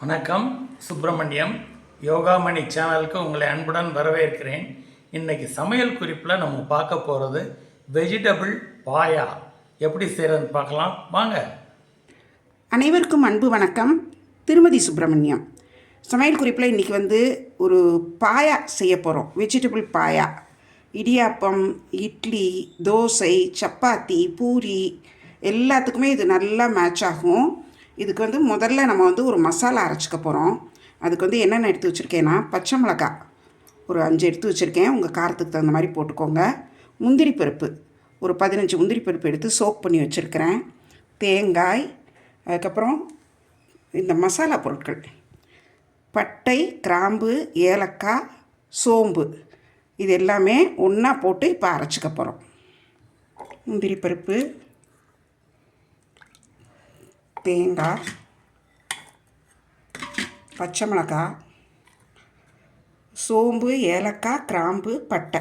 வணக்கம். சுப்பிரமணியம் யோகாமணி சேனலுக்கு உங்களை அன்புடன் வரவேற்கிறேன். இன்றைக்கி சமையல் குறிப்பில் நம்ம பார்க்க போகிறது வெஜிடபிள் பாயா. எப்படி செய்கிறதுன்னு பார்க்கலாம். வாங்க. அனைவருக்கும் அன்பு வணக்கம். திருமதி சுப்பிரமணியம். சமையல் குறிப்பில் இன்றைக்கி வந்து ஒரு பாயா செய்ய போகிறோம் வெஜிடபிள் பாயா. இடியாப்பம் இட்லி தோசை சப்பாத்தி பூரி எல்லாத்துக்குமே இது நல்லா மேட்ச் ஆகும். இதுக்கு வந்து முதல்ல நம்ம வந்து ஒரு மசாலா அரைச்சிக்க போகிறோம் அதுக்கு வந்து என்னென்ன எடுத்து வச்சுருக்கேன்னா பச்சை மிளகாய் ஒரு அஞ்சு எடுத்து வச்சுருக்கேன். உங்கள் காரத்துக்கு தகுந்த மாதிரி போட்டுக்கோங்க. முந்திரி பருப்பு. ஒரு பதினஞ்சு முந்திரி பருப்பு எடுத்து சோக் பண்ணி வச்சுருக்கிறேன். தேங்காய் அதுக்கப்புறம் இந்த மசாலா பொருட்கள். பட்டை கிராம்பு ஏலக்காய் சோம்பு. இது எல்லாமே ஒன்றா போட்டு இப்போ அரைச்சிக்க போகிறோம் முந்திரி பருப்பு. தேங்காய் பச்சை மிளகாய் சோம்பு ஏலக்காய் கிராம்பு பட்டை.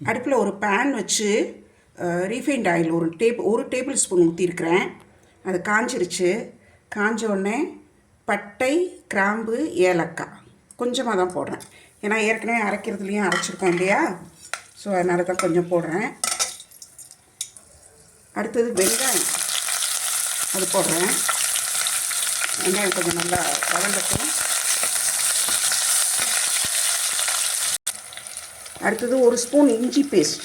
அடுப்பில் ஒரு பேன் வச்சு ரீஃபைண்ட் ஆயில் ஒரு டேப் ஒரு டேபிள் ஸ்பூன் ஊற்றிருக்கிறேன் அது காஞ்சிருச்சு. காஞ்ச உடனே பட்டை கிராம்பு ஏலக்காய். கொஞ்சமாக தான் போடுறேன். ஏன்னா ஏற்கனவே அரைக்கிறதுலையும் அரைச்சிருக்கோம் இல்லையா? ஸோ அதனால தான் கொஞ்சம் போடுறேன். அடுத்தது வெங்காயம். அது போடுறேன். வெங்காயம் கொஞ்சம் நல்லா வளர்ந்துக்கும் அடுத்தது ஒரு ஸ்பூன் இஞ்சி பேஸ்ட்.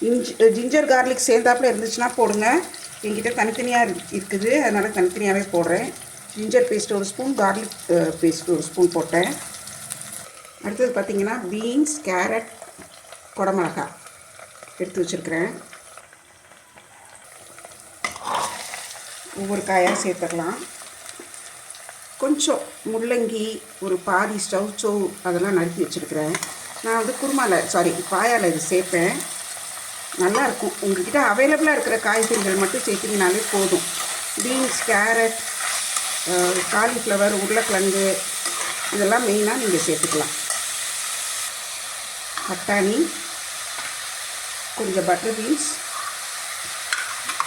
இஞ்சி ஜிஞ்சர் கார்லிக் சேர்ந்தாப்புல இருந்துச்சுன்னா போடுங்க. என்கிட்ட தனித்தனியாக இரு- இருக்குது. அதனால் தனித்தனியாகவே போடுறேன். ஜிஞ்சர் பேஸ்ட் ஒரு ஸ்பூன் கார்லிக் பேஸ்ட் ஒரு ஸ்பூன் போட்டேன். அடுத்தது பார்த்திங்கன்னா பீன்ஸ் கேரட் குடமிளகாய் எடுத்து வச்சுருக்கிறேன். ஒவ்வொரு காயாக சேர்த்துக்கலாம் கொஞ்சம் முள்ளங்கி ஒரு பாதி ஸ்டவ் சோவ் அதெல்லாம் நறுக்கி வச்சுருக்கிறேன். நான் வந்து குருமாவில் சாரி பாயால் இது சேர்ப்பேன். நல்லாயிருக்கும். உங்கள்கிட்ட அவைலபிளாக இருக்கிற காய்கறிகள் மட்டும் சேர்த்திங்கனாலே போதும். பீன்ஸ் கேரட் காலிஃப்ளவர் உருளைக்கிழங்கு இதெல்லாம் மெயினாக நீங்கள் சேர்த்துக்கலாம். பட்டாணி கொஞ்சம் பட்டர் பீன்ஸ்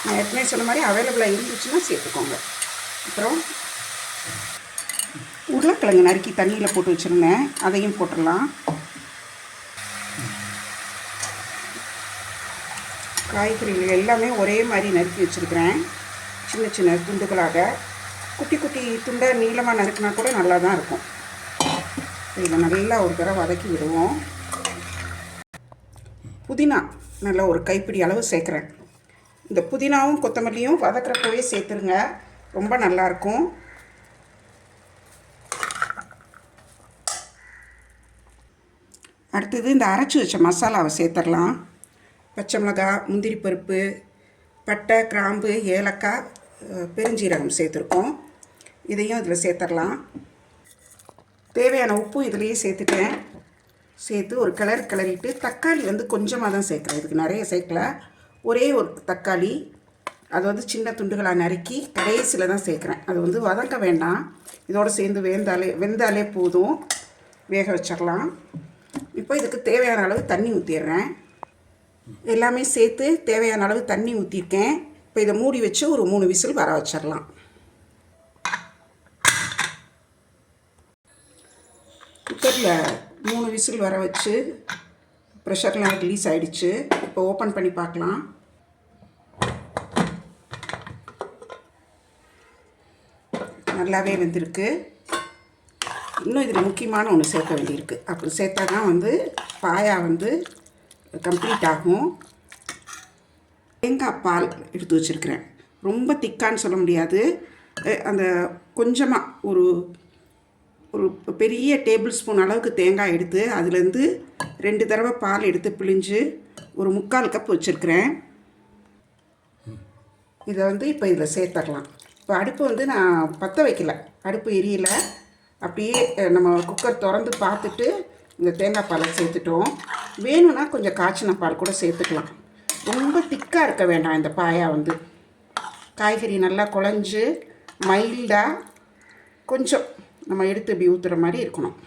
நான் ஏற்கனவே சொன்ன மாதிரி அவைலபிளாக இருந்துச்சுன்னா சேர்த்துக்கோங்க. அப்புறம் உருளைக்கிழங்கு நறுக்கி தண்ணியில் போட்டு வச்சுருந்தேன். அதையும் போட்டுடலாம். காய்கறிகள் எல்லாமே ஒரே மாதிரி நறுக்கி வச்சுருக்கிறேன். சின்ன சின்ன துண்டுகளாக. குட்டி குட்டி துண்டை நீளமாக நறுக்கினா கூட நல்லா தான் இருக்கும் இதை நல்லா ஒரு தடவை வதக்கி விடுவோம். புதினா நல்லா ஒரு கைப்பிடி அளவு சேர்க்குறேன். இந்த புதினாவும் கொத்தமல்லியும் வதக்கிறப்பவே சேர்த்துருங்க. ரொம்ப நல்லாயிருக்கும். அடுத்தது இந்த அரைச்சி வச்ச மசாலாவை சேர்த்துடலாம். பச்சை மிளகாய் முந்திரி பருப்பு பட்டை கிராம்பு ஏலக்காய் பெருஞ்சீரகம் சேர்த்துருக்கோம். இதையும் இதில் சேர்த்துடலாம். தேவையான உப்பு இதுலேயே சேர்த்துட்டேன். சேர்த்து ஒரு கிளறு கிளறிட்டு தக்காளி வந்து கொஞ்சமாக தான் சேர்க்குறேன். இதுக்கு நிறைய சேர்க்கல. ஒரே ஒரு தக்காளி அது வந்து சின்ன துண்டுகளாக நறுக்கி கடைசியில் தான் சேர்க்குறேன். அது வந்து வதங்க வேண்டாம். இதோடு சேர்ந்து வேந்தாலே வெந்தாலே போதும். வேக வச்சிடலாம். இப்போ இதுக்கு தேவையான அளவு தண்ணி ஊற்றிடுறேன் எல்லாமே சேர்த்து தேவையான அளவு தண்ணி ஊற்றிருக்கேன் இப்போ இதை மூடி வச்சு ஒரு மூணு விசில் வர வச்சிடலாம். குக்கரில் மூணு விசில் வர வச்சு ப்ரெஷர்லாம் ரிலீஸ் ஆகிடுச்சு இப்போ ஓப்பன் பண்ணி பார்க்கலாம். நல்லாவே வந்திருக்கு. இன்னும் இதில் முக்கியமான ஒன்று சேர்க்க வேண்டியிருக்கு. அப்படி சேர்த்தா தான் வந்து பாயா வந்து கம்ப்ளீட் ஆகும். தேங்காய் பால் எடுத்து வச்சுருக்கிறேன். ரொம்ப திக்கான்னு சொல்ல முடியாது. அந்த கொஞ்சமாக ஒரு ஒரு பெரிய டேபிள் ஸ்பூன் அளவுக்கு தேங்காய் எடுத்து அதுலேருந்து ரெண்டு தடவை பால் எடுத்து பிழிஞ்சு ஒரு முக்கால் கப் வச்சுருக்கிறேன். இதை வந்து இப்போ இதில் சேர்த்துடலாம். இப்போ அடுப்பு வந்து நான் பற்ற வைக்கல. அடுப்பு எரியல. அப்படியே நம்ம குக்கர் திறந்து பார்த்துட்டு இந்த தேங்காய் பாலை சேர்த்துட்டோம். வேணும்னா கொஞ்சம் காய்ச்சின பால் கூட சேர்த்துக்கலாம். ரொம்ப திக்காக இருக்க வேண்டாம் இந்த பாயா வந்து. காய்கறி நல்லா குழஞ்சு மைல்டாக கொஞ்சம் நம்ம எடுத்து இப்படி ஊற்றுற மாதிரி இருக்கணும்.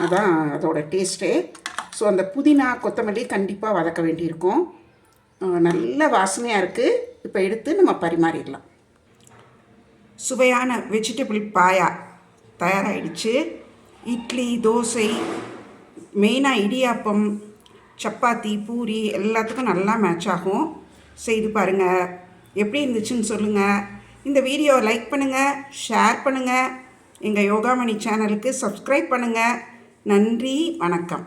அதான் அதோடய டேஸ்ட்டே. ஸோ அந்த புதினா கொத்தமல்லி கண்டிப்பாக வதக்க வேண்டியிருக்கும். நல்ல வாசனையாக இருக்குது இப்போ எடுத்து நம்ம பரிமாறிடலாம். சுவையான வெஜிடபிள் பாயா தயாராகிடுச்சு இட்லி தோசை மெயினாக இடியாப்பம் சப்பாத்தி பூரி எல்லாத்துக்கும் நல்லா மேட்ச் ஆகும். செய்து பாருங்கள் எப்படி இருந்துச்சுன்னு சொல்லுங்கள் இந்த வீடியோவை லைக் பண்ணுங்கள் ஷேர் பண்ணுங்கள் எங்கள் யோகாமணி சேனலுக்கு சப்ஸ்கிரைப் பண்ணுங்கள் நன்றி வணக்கம்.